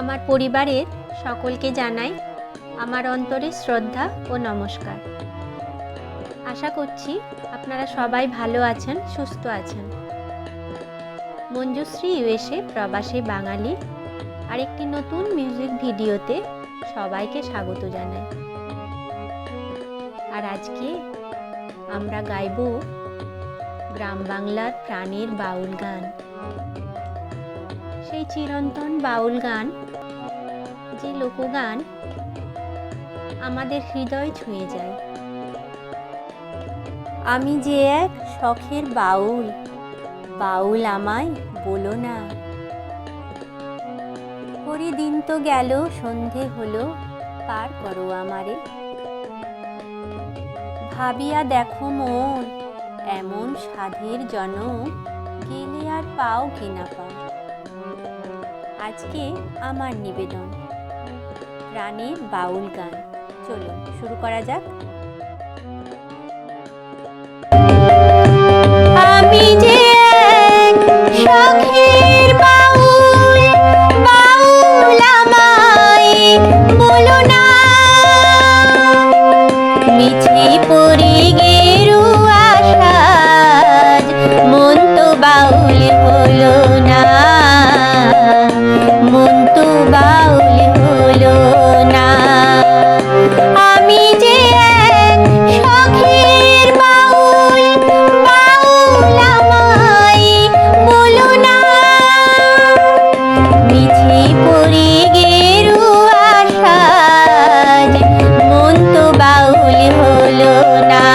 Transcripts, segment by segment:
আমার পরিবারের সকলকে জানাই আমার অন্তরে শ্রদ্ধা ও নমস্কার। আশা করছি আপনারা সবাই ভালো আছেন, সুস্থ আছেন। মঞ্জুশ্রী ইউএসএ প্রবাসী বাঙালি আরেকটি নতুন মিউজিক ভিডিওতে সবাইকে স্বাগত জানাই। আর আজকে আমরা গাইব গ্রাম বাংলার প্রাণের বাউল গান। সেই চিরন্তন বাউল গান, যে লোকগান আমাদের হৃদয় ছুঁয়ে যায়। আমি যে এক শখের বাউল বাউল আমায় বলো না। হরি দিন তো গেল, সন্ধে হলো, পার করো আমারে। ভাবিয়া দেখো মন, এমন সাধের জনম, গেলে আর পাও কিনা পাও আজকে আমার নিবেদন। প্রাণের বাউল গান। চলুন শুরু করা যাক। না।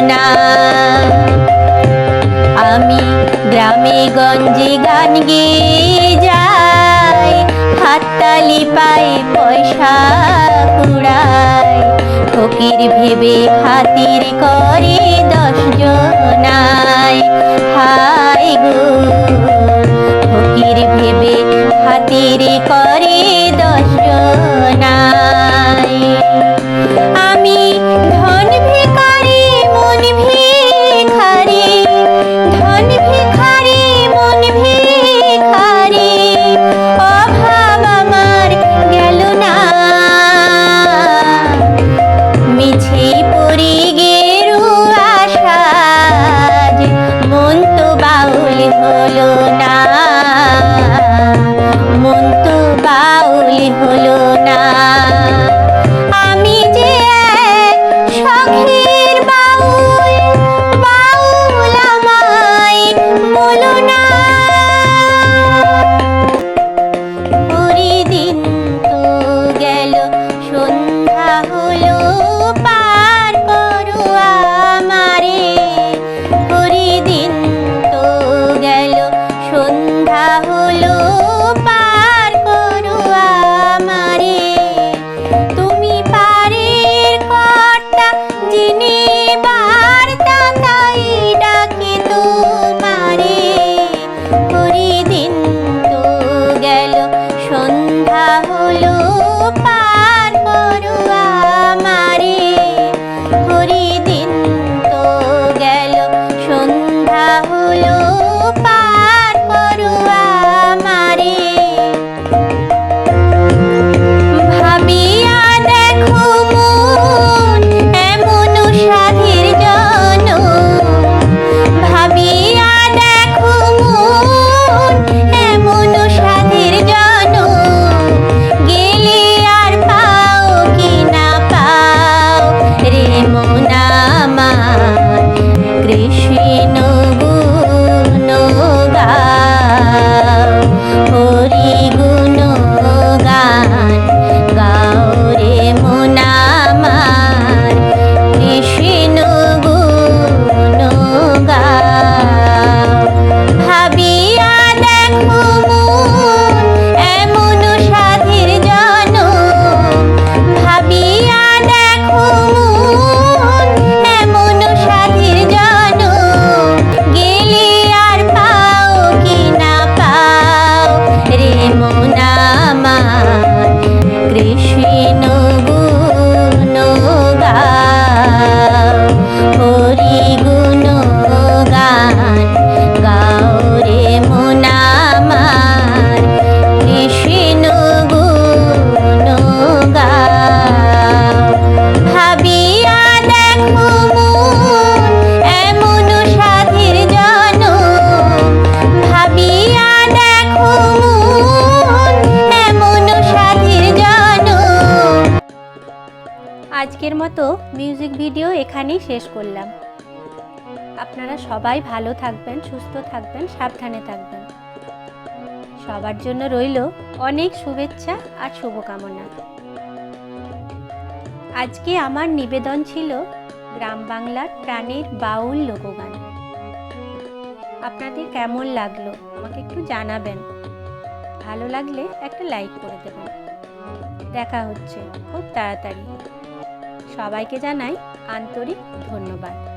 না। আমি গ্রামে গঞ্জে গান গেয়ে যাই, হাততালি পাই পয়সা কুড়াই। ফকির ভেবে খাতির করে দশ জনায় lupa in মতো মিউজিক ভিডিও এখানেই শেষ করলাম। আপনারা সবাই ভালো থাকবেন, সুস্থ থাকবেন, সাবধানে থাকবেন। সবার জন্য রইল অনেক শুভেচ্ছা আর শুভকামনা। আজকে আমার নিবেদন ছিল গ্রাম বাংলার প্রাণের বাউল লোকগান। আপনাদের কেমন লাগল আমাকে একটু জানাবেন। ভালো লাগলে একটা লাইক করে দেবেন। দেখা হচ্ছে খুব তাড়াতাড়ি। সবাইকে জানাই আন্তরিক ধন্যবাদ।